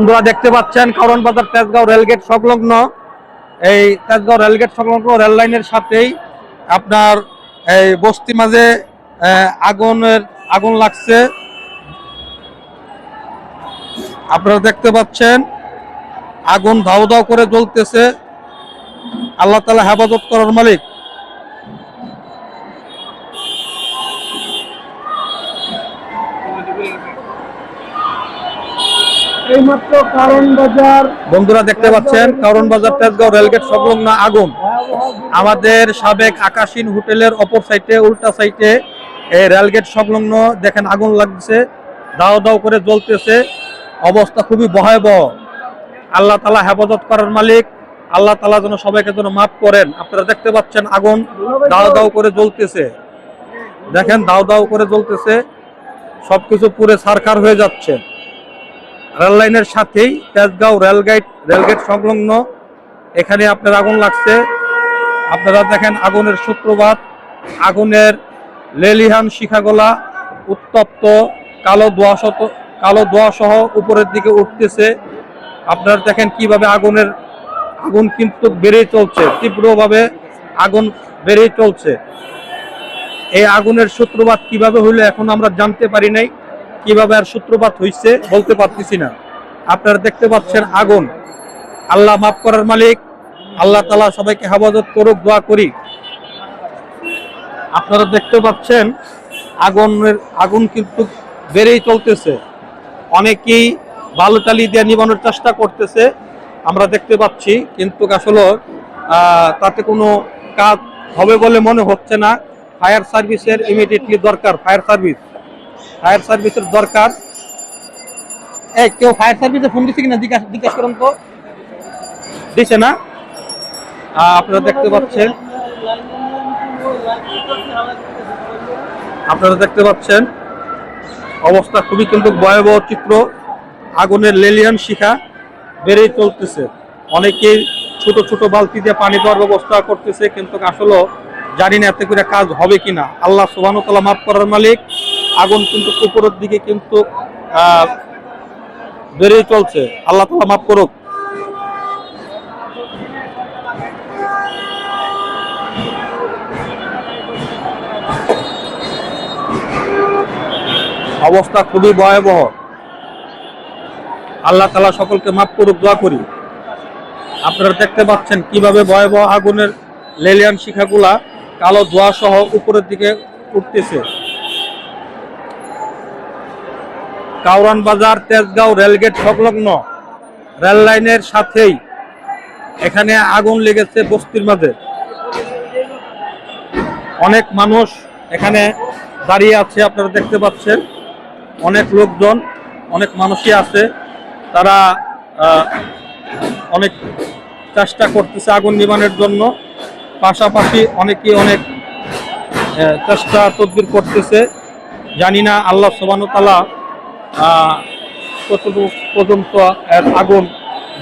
বন্ধুরা দেখতে পাচ্ছেন কারণ বাজার তেজগাঁও রেলগেট সংলগ্ন। এই তেজগাঁও রেলগেট সংলগ্ন রেল লাইনের সাথেই আপনার এই বস্তি মাঝে আগুনের, আগুন লাগছে। আপনারা দেখতে পাচ্ছেন, আগুন ধাও ধাও করে জ্বলতেছে। আল্লাহ তালা হেফাজত করার মালিক। এইমাত্র কারণ বাজার। বন্ধুরা দেখতে পাচ্ছেন, কারণ বাজার তেজগাঁও রেলগেট সংলগ্ন আগুন। আমাদের সাবেক আকাশিন হোটেলের অপর সাইডে, উল্টা সাইডে এই রেলগেট সংলগ্ন দেখেন আগুন লাগছে, দাও দাও করে জ্বলতেছে। অবস্থা খুবই ভয়াবহ। আল্লাহ তালা হেফাজত করার মালিক, আল্লাহ তালা যেন সবাইকে যেন মাফ করেন। আপনারা দেখতে পাচ্ছেন আগুন দাও দাও করে জ্বলতেছে। দেখেন, দাও দাও করে জ্বলতেছে। সবকিছু পুরে সারখার হয়ে যাচ্ছে। রেল লাইনের সাথেই তেজগাঁও রেলগেট রেলগেট সংলগ্ন। এখানে আপনার আগুন লাগছে। আপনারা দেখেন আগুনের সূত্রপাত। আগুনের লেলিহান শিখাগোলা উত্তপ্ত, কালো দোয়া শত কালো দোয়া সহ উপরের দিকে উঠতেছে। আপনারা দেখেন কীভাবে আগুনের, আগুন কিন্তু বেড়েই চলছে। তীব্রভাবে আগুন বেড়েই চলছে। এই আগুনের সূত্রপাত কীভাবে হইল এখন আমরা জানতে পারি নাই। কীভাবে আর সূত্রপাত হইছে বলতে পারতেছি না। আপনারা দেখতে পাচ্ছেন আগুন। আল্লাহ মাফ করার মালিক, আল্লাহ তালা সবাইকে হেফাজত করুক, দোয়া করি। আপনারা দেখতে পাচ্ছেন, আগুনের, আগুন কিন্তু বেড়েই চলতেছে। অনেকেই বালুটালি দিয়ে নিবানোর চেষ্টা করতেছে, আমরা দেখতে পাচ্ছি, কিন্তু আসলে তাতে কোনো কাজ হবে বলে মনে হচ্ছে না। ফায়ার সার্ভিসের ইমিডিয়েটলি দরকার, ফায়ার সার্ভিস। ফায়ার সার্ভিসের দরকার। এই, কেউ ফায়ার সার্ভিসে ফোন দিচ্ছে কিনা জিজ্ঞাসা করুন তো। দিছে না? আপনারা দেখতে পাচ্ছেন। আপনারা দেখতে পাচ্ছেন। অবস্থা খুবই কিন্তু ভয়াবহ চিত্র। আগুনের লেলিয়ান শিখা বেড়েই চলতেছে। অনেকেই ছোট ছোট বালতি দিয়ে পানি দেওয়ার ব্যবস্থা করতেছে, কিন্তু আসলে জানি না এতে করে কাজ হবে কিনা। আল্লাহ সুবাহতলা মাফ করার মালিক। আগুন কিন্তু উপরের দিকে কিন্তু বেড়েই চলছে। আল্লাহ তালা মাফ করুক। অবস্থা খুবই ভয়াবহ। আল্লাহ তালা সকলকে মাফ করুক, দোয়া করি। আপনারা দেখতে পাচ্ছেন কীভাবে ভয়াবহ আগুনের লেলিয়ান শিখাগুলা কালো ধোয়া সহ উপরের দিকে উঠতেছে। কাউরান বাজার, তেজগাঁও, রেলগেট সংলগ্ন রেল লাইনের সাথেই এখানে আগুন লেগেছে বস্তির মাঝে। অনেক মানুষ এখানে দাঁড়িয়ে আছে, আপনারা দেখতে পাচ্ছেন। অনেক লোকজন, অনেক মানুষই আছে। তারা অনেক চেষ্টা করতেছে আগুন নিবানের জন্য। পাশাপাশি অনেকেই অনেক চেষ্টা তদবির করতেছে। জানি না আল্লাহ সোবানতালা কতটুকু পর্যন্ত আগুন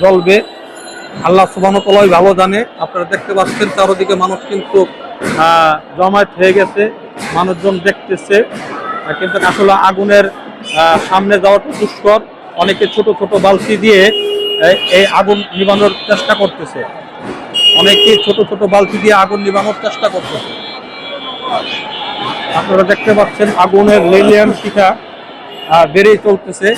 জ্বলবে। আল্লাহ সুবাহতলাই ভালো জানে। আপনারা দেখতে পাচ্ছেন চারোদিকে মানুষ কিন্তু জমায়েত হয়ে গেছে, মানুষজন দেখতেছে। কিন্তু আসলে আগুনের সামনে যাওয়াটা দুষ্কর অনেকে ছোট ছোট বালতি দিয়ে এই- আগুন নিবানোর চেষ্টা করতেছে। অনেকে ছোট ছোট বালতি দিয়ে আগুন নিবানোর চেষ্টা করতেছে। আপনারা দেখতে পাচ্ছেন আগুনের লেলিয়ান শিখা বেড়েই চলতেছে।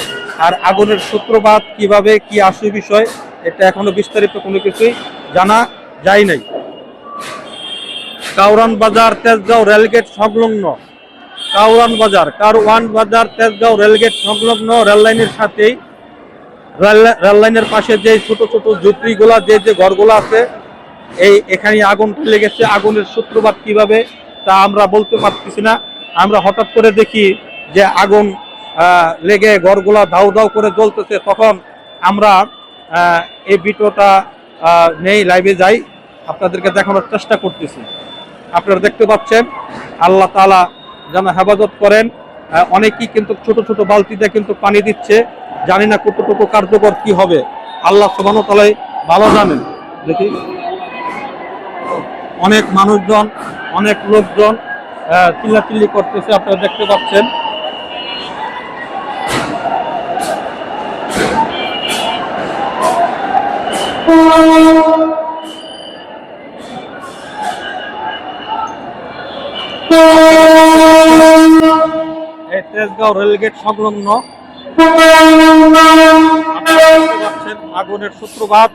আর আগুনের সূত্রপাত কীভাবে, কি আসে বিষয়, এটা এখনও বিস্তারিত কোনো কিছুই জানা যায় নাই। কাউরান বাজার, তেজগাঁও রেলগেট সংলগ্ন। কাউরান বাজার, কারওয়ান বাজার, তেজগাঁও রেলগেট সংলগ্ন রেল লাইনের সাথেই। রেল রেল লাইনের পাশে যে ছোট ছোট ঝুপড়িগুলা, যে যে ঘরগুলো আছে, এই এখানে আগুন লেগেছে আগুনের সূত্রপাত কীভাবে, তা আমরা বলতে পারতেছি না। আমরা হঠাৎ করে দেখি যে আগুন লেগে ঘরগুলা ধাউ ধাউ করে জ্বলতেছে, তখন আমরা এই ভিডিওটা নেই লাইভে যাই। আপনাদেরকে দেখানোর চেষ্টা করতেছি। আপনারা দেখতে পাচ্ছেন, আল্লাহ তালা যেন হেফাজত করেন। অনেকেই কিন্তু ছোট ছোট বালতিতে কিন্তু পানি দিচ্ছে। জানি না কতটুকু কার্যকর কি হবে। আল্লাহ সবানো তালাই ভালো জানেন। দেখি। অনেক মানুষজন, অনেক লোকজন চিল্লাচিল্লি করতেছে, আপনারা দেখতে পাচ্ছেন। তেজগাঁও রেলগেট সংলগ্ন আগুনের সূত্রপাত।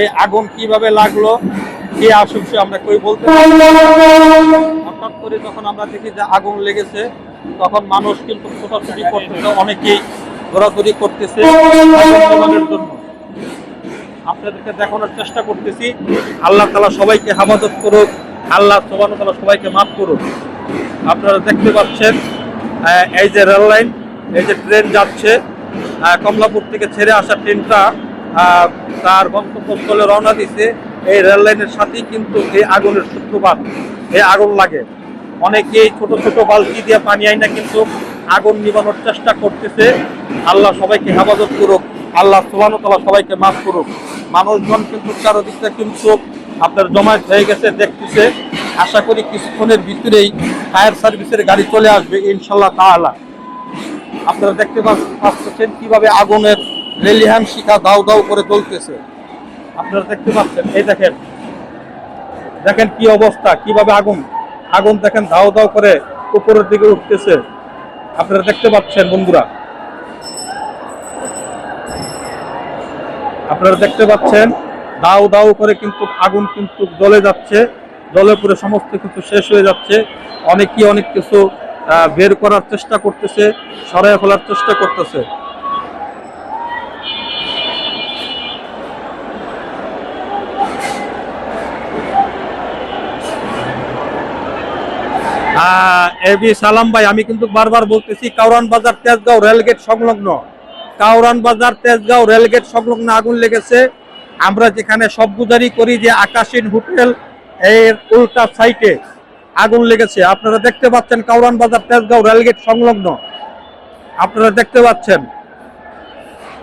এই আগুন কীভাবে লাগল, কি আসুক আমরা কই বলতে হঠাৎ করে যখন আমরা দেখি যে আগুন লেগেছে, তখন মানুষ কিন্তু ছোটাছুটি করতেছে, অনেকেই ঘোরাঘুরি করতেছে। জন্য। আপনাদেরকে দেখানোর চেষ্টা করতেছি। আল্লাহ তালা সবাইকে হেফাজত করুক। আল্লাহ সোবান তালা সবাইকে মাফ করুক। আপনারা দেখতে পাচ্ছেন এই যে রেল লাইন, এই যে ট্রেন যাচ্ছে কমলাপুর থেকে ছেড়ে আসা ট্রেনটা তার গন্তব্যস্থলে রওনা দিছে। এই রেল লাইনের সাথেই কিন্তু এই আগুনের সূত্রপাত, এই আগুন লাগে। অনেকেই ছোট ছোট বালতি দিয়ে পানি আইনা কিন্তু আগুন নিবানোর চেষ্টা করতেছে। আল্লাহ সবাইকে হেফাজত করুক। আল্লাহ সুবাহতলা সবাইকে মাফ করুক। মানুষজন কিন্তু চারদিকটা কিন্তু আপনার জমায়েত হয়ে গেছে, দেখতেছে। আশা করি কিছুক্ষণের ভিতরেই ফায়ার সার্ভিসের গাড়ি চলে আসবে ইনশাল্লাহ তাআলা। আপনারা দেখতে পাচ্ছেন কীভাবে আগুনের রেলিহান শিখা দাউ দাও করে জ্বলতেছে। আপনারা দেখতে পাচ্ছেন, এই দেখেন। দেখেন কি অবস্থা, কীভাবে আগুন আগুন দেখেন দাও দাও করে উপরের দিকে উঠতেছে। আপনারা দেখতে পাচ্ছেন, বন্ধুরা। আপনারা দেখতে পাচ্ছেন দাও দাও করে কিন্তু আগুন কিন্তু জ্বলে যাচ্ছে জলে পুরে সমস্ত কিছু শেষ হয়ে যাচ্ছে। অনেকেই অনেক কিছু বের করার চেষ্টা করতেছে সরাই ফেলার চেষ্টা করতেছে। এবি সালাম ভাই, আমি কিন্তু বারবার বলতেছি, কাউরান বাজার তেজগাঁও রেলগেট সংলগ্ন। কাউরান বাজার তেজগাঁও রেলগেট সংলগ্ন আগুন লেগেছে। আমরা যেখানে সবগুজারি করি যে আকাশিন হোটেল এর উল্টা সাইটে আগুন লেগেছে। আপনারা দেখতে পাচ্ছেন কাউরান বাজার তেজগাঁও রেলগেট সংলগ্ন। আপনারা দেখতে পাচ্ছেন।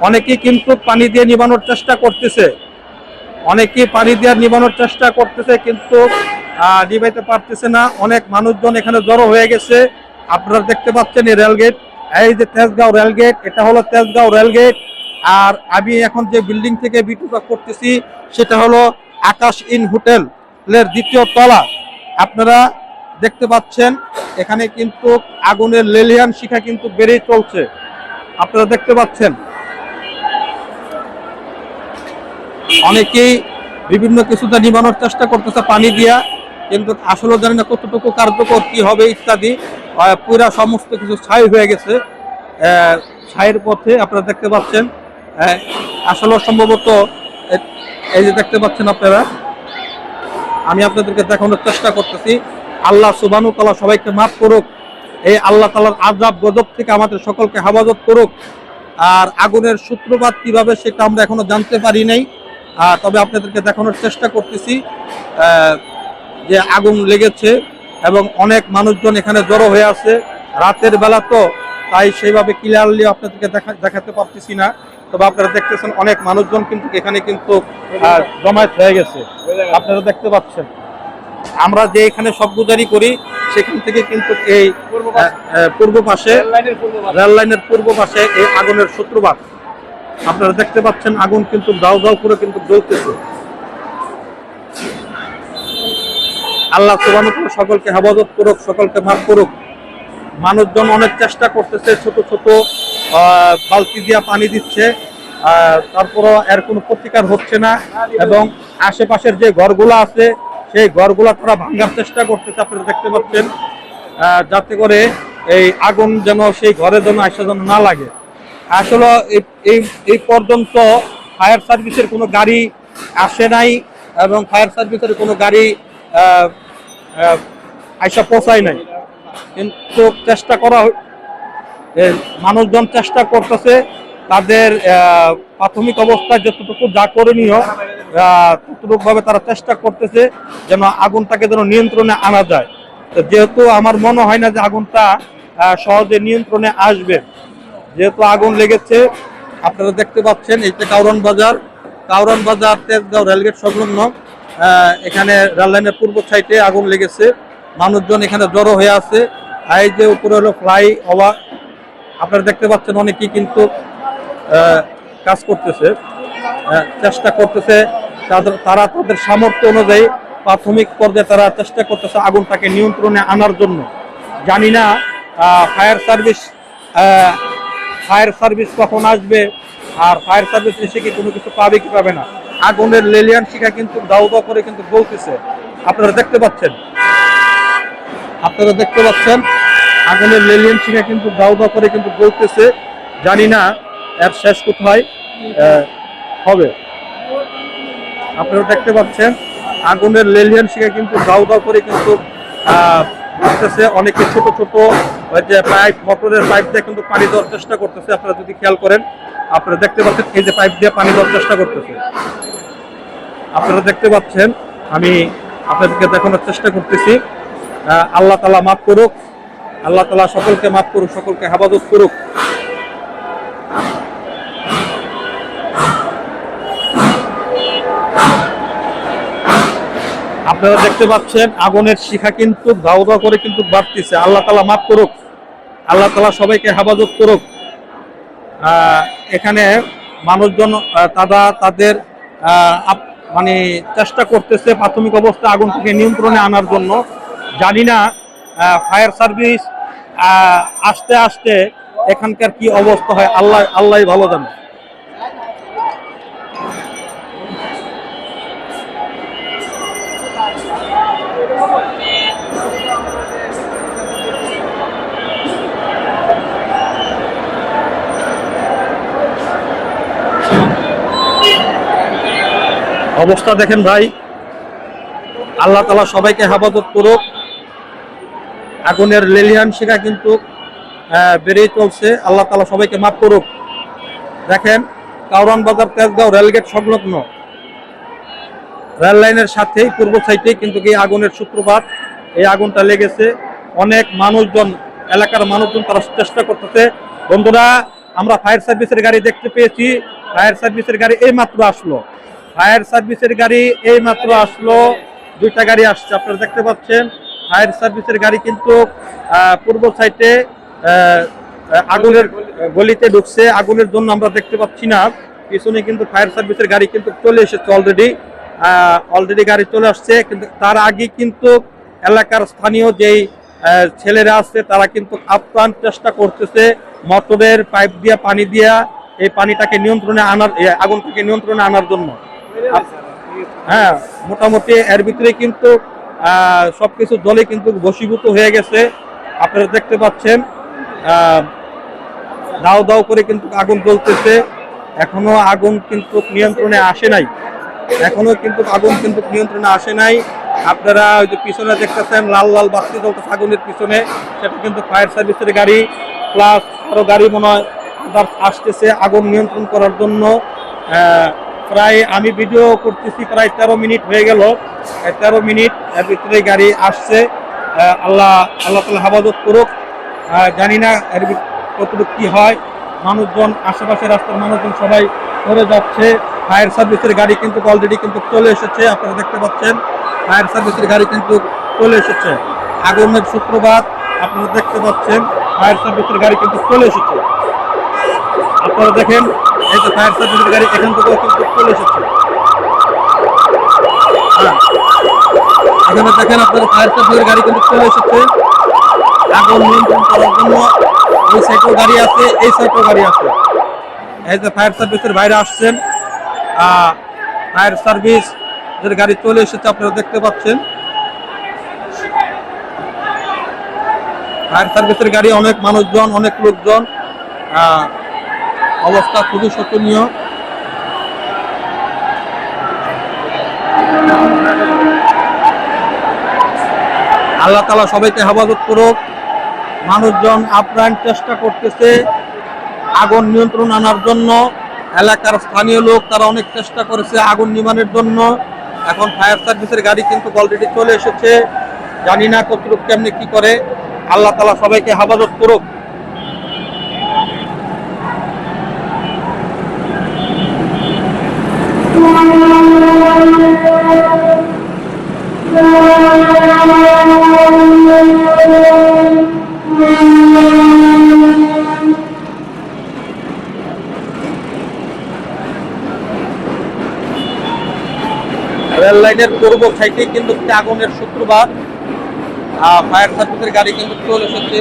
অনেকেই কিন্তু পানি দিয়ে নিবানোর চেষ্টা করতেছে। অনেকেই পানি দিয়ে নিবানোর চেষ্টা করতেছে কিন্তু আহ, নিভাইতে পারতেছে না। অনেক মানুষজন এখানে জড়ো হয়ে গেছে। আপনারা দেখতে পাচ্ছেন এই রেলগেট। এই যে তেজগাঁও রেলগেট এটা হলো তেজগাঁও রেলগেট আর আমি এখন যে বিল্ডিং থেকে ভিডিওটা করতেছি, সেটা হলো আকাশ ইন হোটেল এর দ্বিতীয় তলা। আপনারা দেখতে পাচ্ছেন, এখানে কিন্তু আগুনের লেলিয়ান শিখা কিন্তু বেড়েই চলছে। আপনারা দেখতে পাচ্ছেন। অনেকেই বিভিন্ন কিছুতে নিবানোর চেষ্টা করতেছে পানি দিয়া, কিন্তু আসলে জানি না কতটুকু কার্যকর, কি হবে ইত্যাদি। পুরা সমস্ত কিছু ছাই হয়ে গেছে। ছাইয়ের পথে আপনারা দেখতে পাচ্ছেন আসলে সম্ভবত এই যে দেখতে পাচ্ছেন আপনারা, আমি আপনাদেরকে দেখানোর চেষ্টা করতেছি। আল্লাহ সুবানু তালা সবাইকে মাফ করুক, এই আল্লাহ তালার আজাব গজব থেকে আমাদের সকলকে হেফাজত করুক, আর আগুনের সূত্রপাত কীভাবে সেটা আমরা এখনও জানতে পারি নাই। তবে আপনাদেরকে দেখানোর চেষ্টা করতেছি যে আগুন লেগেছে এবং অনেক মানুষজন এখানে জড়ো হয়ে আছে। রাতের বেলা তো, তাই সেইভাবে ক্লিয়ারলি আপনাদেরকে দেখা- দেখাতে পারতেছি না। তবে আপনারা দেখতেছেন অনেক মানুষজন কিন্তু এখানে কিন্তু জমায়েত হয়ে গেছে। আপনারা দেখতে পাচ্ছেন। আমরা যে এখানে সবগুজারি করি, সেখান থেকে কিন্তু এই পূর্ব পাশে, রেল লাইনের পূর্ব পাশে এই আগুনের সূত্রপাত। আপনারা দেখতে পাচ্ছেন আগুন কিন্তু দাও দাও করে কিন্তু জ্বলতেছে। আল্লাহ সুবাহ সকলকে হেফাজত করুক, সকলকে মাফ করুক। মানুষজন অনেক চেষ্টা করতেছে, ছোট ছোট বালতি দিয়া পানি দিচ্ছে তারপরও এর কোনো প্রতিকার হচ্ছে না এবং আশেপাশের যে ঘরগুলো আছে, সেই ঘরগুলো তারা ভাঙার চেষ্টা করতেছে, আপনারা দেখতে পাচ্ছেন। যাতে করে এই আগুন যেন সেই ঘরে যেন আসা যেন না লাগে। আসলে এই- এই পর্যন্ত ফায়ার সার্ভিসের কোনো গাড়ি আসে নাই এবং ফায়ার সার্ভিসের কোনো গাড়ি আইসা পৌঁছায় নাই। কিন্তু চেষ্টা করা মানুষজন চেষ্টা করতেছে তাদের প্রাথমিক অবস্থায় যতটুকু যা করণীয় আহ, ততটুকু তারা চেষ্টা করতেছে যেন আগুনটাকে যেন নিয়ন্ত্রণে আনা যায়। যেহেতু আমার মনে হয় না যে আগুনটা সহজে নিয়ন্ত্রণে আসবে। যেহেতু আগুন লেগেছে আপনারা দেখতে পাচ্ছেন এই যে কাউরন বাজার কাউরন বাজার তেজগাঁও রেলগেট সংলগ্ন। এখানে রেল লাইনের পূর্ব সাইডে আগুন লেগেছে। মানুষজন এখানে জড়ো হয়ে আছে। এই যে উপরে হলো ফ্লাই ওভার আপনারা দেখতে পাচ্ছেন অনেকেই কিন্তু কাজ করতেছে। চেষ্টা করতেছে। তাদের তারা তাদের সামর্থ্য অনুযায়ী প্রাথমিক পর্যায়ে তারা চেষ্টা করতেছে আগুনটাকে নিয়ন্ত্রণে আনার জন্য। জানি না ফায়ার সার্ভিস ফায়ার সার্ভিস কখন আসবে, আর ফায়ার সার্ভিস এসে কি কোনো কিছু পাবে কি পাবে না। আগুনের লেলিয়ান শিখা কিন্তু দাউ দাউ করে কিন্তু বলতেছে। আপনারা দেখতে পাচ্ছেন? আপনারা দেখতে পাচ্ছেন? আগুনের লেলিয়ান শিখা কিন্তু দাউ দাউ করে কিন্তু বলতেছে। জানি না, এর শেষ কোথায় হবে। আপনারা দেখতে পাচ্ছেন? আগুনের লেলিয়ান শিখা কিন্তু দাউ দাউ করে কিন্তু আসতেছে অনেকে ছোট ছোট, ওই যে পাইপ, মোটরের পাইপ দিয়ে কিন্তু পানি দেওয়ার চেষ্টা করতেছে। আপনারা যদি খেয়াল করেন আপনারা দেখতে পাচ্ছেন, এই যে পাইপ দিয়ে পানি দেওয়ার চেষ্টা করতেছে। আপনারা দেখতে পাচ্ছেন, আমি আপনাদেরকে দেখানোর চেষ্টা করতেছি। আল্লাহ তালা মাফ করুক, আল্লাহ তালা সকলকে মাফ করুক, সকলকে হেফাজত করুক। আপনারা দেখতে পাচ্ছেন, আগুনের শিখা কিন্তু দাও করে কিন্তু বাড়তেছে। আল্লাহ তালা মাফ করুক, আল্লাহ তালা সবাইকে হেফাজত করুক। এখানে মানুষজন তারা তাদের মানে চেষ্টা করতেছে প্রাথমিক অবস্থা আগুনটাকে নিয়ন্ত্রণে আনার জন্য। জানি না ফায়ার সার্ভিস আস্তে আস্তে এখানকার কি অবস্থা হয়, আল্লাহ আল্লাহ ভালো জানে। অবস্থা দেখেন ভাই। আল্লাহ তালা সবাইকে হেফাজত করুক। আগুনের লেলিয়ান শিখা কিন্তু বেড়েই চলছে। আল্লাহ তালা সবাইকে মাফ করুক। দেখেন কাউরান বাজার, তেজগাঁও রেলগেট সংলগ্ন। রেল লাইনের সাথেই, পূর্ব সাইডে কিন্তু এই আগুনের সূত্রপাত। এই আগুনটা লেগেছে। অনেক মানুষজন, এলাকার মানুষজন তারা চেষ্টা করতেছে। বন্ধুরা, আমরা ফায়ার সার্ভিসের গাড়ি দেখতে পেয়েছি। ফায়ার সার্ভিসের গাড়ি এই মাত্র আসলো। ফায়ার সার্ভিসের গাড়ি এই মাত্র আসলো। দুইটা গাড়ি আসছে, আপনারা দেখতে পাচ্ছেন। ফায়ার সার্ভিসের গাড়ি কিন্তু পূর্ব সাইডে আগুনের গলিতে ঢুকছে। আগুনের জন্য আমরা দেখতে পাচ্ছি না। পিছনে কিন্তু ফায়ার সার্ভিসের গাড়ি কিন্তু চলে এসেছে অলরেডি অলরেডি গাড়ি চলে আসছে। কিন্তু তার আগে কিন্তু এলাকার স্থানীয় যেই ছেলেরা আছে, তারা কিন্তু আপ্রাণ চেষ্টা করতেছে মোটরের পাইপ দিয়া, পানি দিয়া, এই পানিটাকে নিয়ন্ত্রণে আনার আগুনটাকে নিয়ন্ত্রণে আনার জন্য। হ্যাঁ মোটামুটি এর ভিতরে কিন্তু সবকিছু জলে কিন্তু বশীভূত হয়ে গেছে। আপনারা দেখতে পাচ্ছেন দাও দাও করে কিন্তু আগুন জ্বলতেছে। এখনও আগুন কিন্তু নিয়ন্ত্রণে আসে নাই। এখনও কিন্তু আগুন কিন্তু নিয়ন্ত্রণে আসে নাই। আপনারা ওই যে পিছনে দেখতেছেন, লাল লাল বাতি জ্বলতেছে আগুনের পিছনে। সেটা কিন্তু ফায়ার সার্ভিসের গাড়ি, প্লাস আরও গাড়ি মনে হয় আসতেছে আগুন নিয়ন্ত্রণ করার জন্য। প্রায় আমি ভিডিও করতেছি প্রায় তেরো মিনিট হয়ে গেল। তেরো মিনিট ভিতরে গাড়ি আসছে। আল্লাহ আল্লাহ তালা হেফাজত করুক। জানি না এর কতটুকু কি হয়। মানুষজন আশেপাশে রাস্তার মানুষজন সবাই করে যাচ্ছে। ফায়ার সার্ভিসের গাড়ি কিন্তু অলরেডি কিন্তু চলে এসেছে, আপনারা দেখতে পাচ্ছেন। ফায়ার সার্ভিসের গাড়ি কিন্তু চলে এসেছে। আগুনের সূত্রপাত আপনারা দেখতে পাচ্ছেন, ফায়ার সার্ভিসের গাড়ি কিন্তু চলে এসেছে। আপনারা দেখেন এই যে ফায়ার সার্ভিসের গাড়ি, এখান থেকেও কিন্তু চলে এসেছে। হ্যাঁ। এখানে আপনারা ফায়ার সার্ভিসের গাড়ি কিন্তু চলে এসেছে। আগুন নিয়ন্ত্রণ করার জন্য এই সাইডেও গাড়ি আছে, এই সাইডেও গাড়ি আছে। এই যে ফায়ার সার্ভিসের বাইরে আসছেন ফায়ার সার্ভিস এর গাড়ি চলে এসেছে, আপনারা দেখতে পাচ্ছেন। ফায়ার সার্ভিসের গাড়ি অনেক মানুষজন, অনেক লোকজন অবস্থা খুবই শোচনীয়। আল্লাহ তালা সবাইকে হেফাজত করুক। মানুষজন আপ্রাণ চেষ্টা করতেছে আগুন নিয়ন্ত্রণ আনার জন্য। এলাকার স্থানীয় লোক তারা অনেক চেষ্টা করেছে আগুন নিবানের জন্য। এখন ফায়ার সার্ভিসের গাড়ি কিন্তু অলরেডি চলে এসেছে। জানি না কতটুকু কেমনি কি করে। আল্লাহ তালা সবাইকে হেফাজত করুক। রেললাইনের পূর্ব সাইডে কিন্তু আগুনের সূত্রপাত ফায়ার সার্ভিসের গাড়ি কিন্তু চলে এসেছে।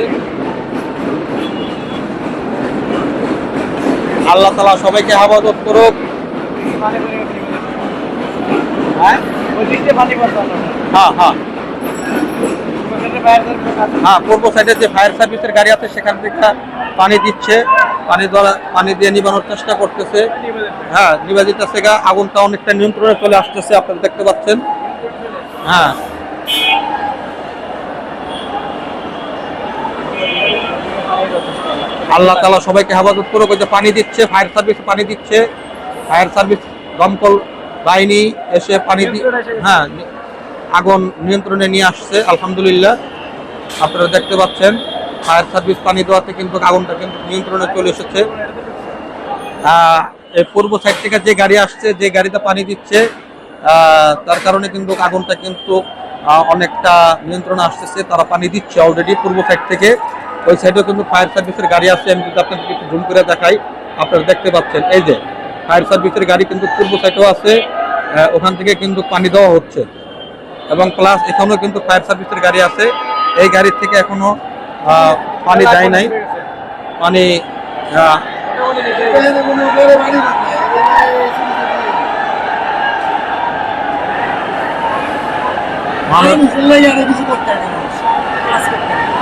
আল্লাহ তালা সবাইকে আবাদত করুক। হ্যাঁ? হ্যাঁ হ্যাঁ। হ্যাঁ পূর্ব সাইডে যে ফায়ার সার্ভিসের গাড়ি আছে সেখান থেকে পানি দিচ্ছে। পানি দ্বারা পানি দিয়ে নিবানোর চেষ্টা করতেছে। হ্যাঁ দিতেছে গা আগুনটা অনেকটা নিয়ন্ত্রণে চলে আসতেছে আপনারা দেখতে পাচ্ছেন। হ্যাঁ। আল্লাহ তালা সবাইকে হেফাজত করুক ওই যে পানি দিচ্ছে ফায়ার সার্ভিস পানি দিচ্ছে। ফায়ার সার্ভিস দমকল বাহিনী এসে পানি হ্যাঁ আগুন নিয়ন্ত্রণে নিয়ে আসছে, আলহামদুলিল্লাহ। আপনারা দেখতে পাচ্ছেন, ফায়ার সার্ভিস পানি দেওয়াতে কিন্তু আগুনটা কিন্তু নিয়ন্ত্রণে চলে এসেছে। এই পূর্ব সাইড থেকে যে গাড়ি আসছে, যে গাড়িতে পানি দিচ্ছে তার কারণে কিন্তু আগুনটা কিন্তু অনেকটা নিয়ন্ত্রণে আসতেছে, তারা পানি দিচ্ছে অলরেডি পূর্ব সাইড থেকে। ওই সাইডেও কিন্তু ফায়ার সার্ভিসের গাড়ি আসছে আমি যদি আপনাদেরকে একটু জুম করে দেখাই, আপনারা দেখতে পাচ্ছেন। এই যে ফায়ার সার্ভিসের গাড়ি কিন্তু পূর্ব সাইডেও আছে আহ, ওখান থেকে কিন্তু পানি দেওয়া হচ্ছে। এবং প্লাস এখানেও কিন্তু ফায়ার সার্ভিসের গাড়ি আছে। এই গাড়ি থেকে এখনও আহ, পানি যায় নাই। পানি মানুষ কিছু করতে হবে না। কাজ করতে হবে।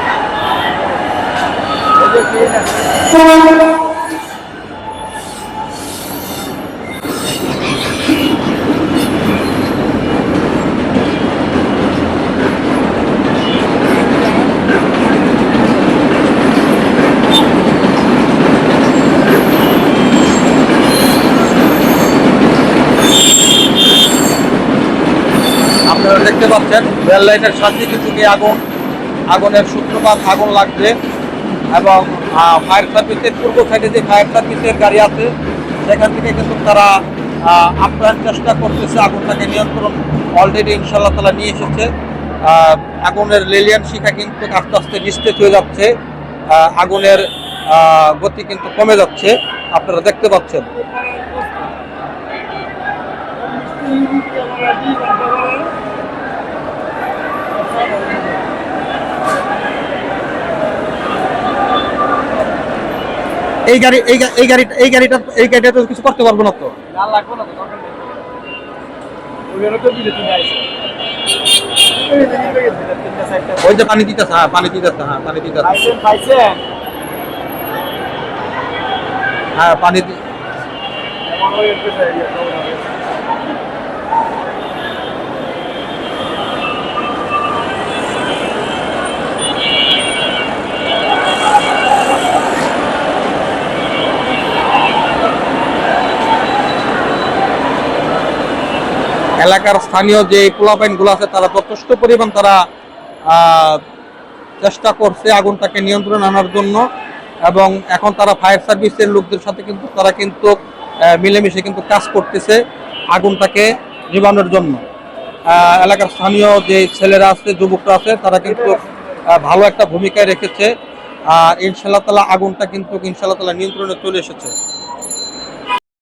আপনারা দেখতে পাচ্ছেন, রেল লাইনের সাথে কিন্তু এই আগুন, আগুনের সূত্রপাত আগুন লাগছে এবং ফায়ার সার্ভিসের পূর্ব সাইডে যে ফায়ার সার্ভিসের গাড়ি আছে, সেখান থেকে কিন্তু তারা আপ্রাণ চেষ্টা করতেছে, আগুনটাকে নিয়ন্ত্রণ অলরেডি ইনশাল্লাহ তালা নিয়ে এসেছে। আগুনের লেলিয়ান শিখা কিন্তু আস্তে আস্তে নিস্তেজ হয়ে যাচ্ছে। আগুনের গতি কিন্তু কমে যাচ্ছে। আপনারা দেখতে পাচ্ছেন। এই গাড়ি এই এই গাড়িটা এই গাড়িটা এই গাড়িটা তো কিছু করতে পারব না তো। ওই যে পানি দিতেছে হ্যাঁ পানি দিতেছে হ্যাঁ পানি দিতেছে? হ্যাঁ পানি দি- আমার ওই একটু চাই, ইয়ে, খবর হবে। এলাকার স্থানীয় যে পোলাপাইনগুলো আছে, তারা যথেষ্ট পরিমাণ তারা চেষ্টা করছে আগুনটাকে নিয়ন্ত্রণ আনার জন্য। এবং এখন তারা ফায়ার সার্ভিসের লোকদের সাথে কিন্তু তারা কিন্তু মিলেমিশে কিন্তু কাজ করতেছে আগুনটাকে নিবানোর জন্য। এলাকার স্থানীয় যে ছেলেরা আছে, যুবকরা আছে, তারা কিন্তু ভালো একটা ভূমিকায় রেখেছে। আর ইনশাল্লাহ তালা আগুনটা কিন্তু ইনশাল্লাহ তালা নিয়ন্ত্রণে চলে এসেছে।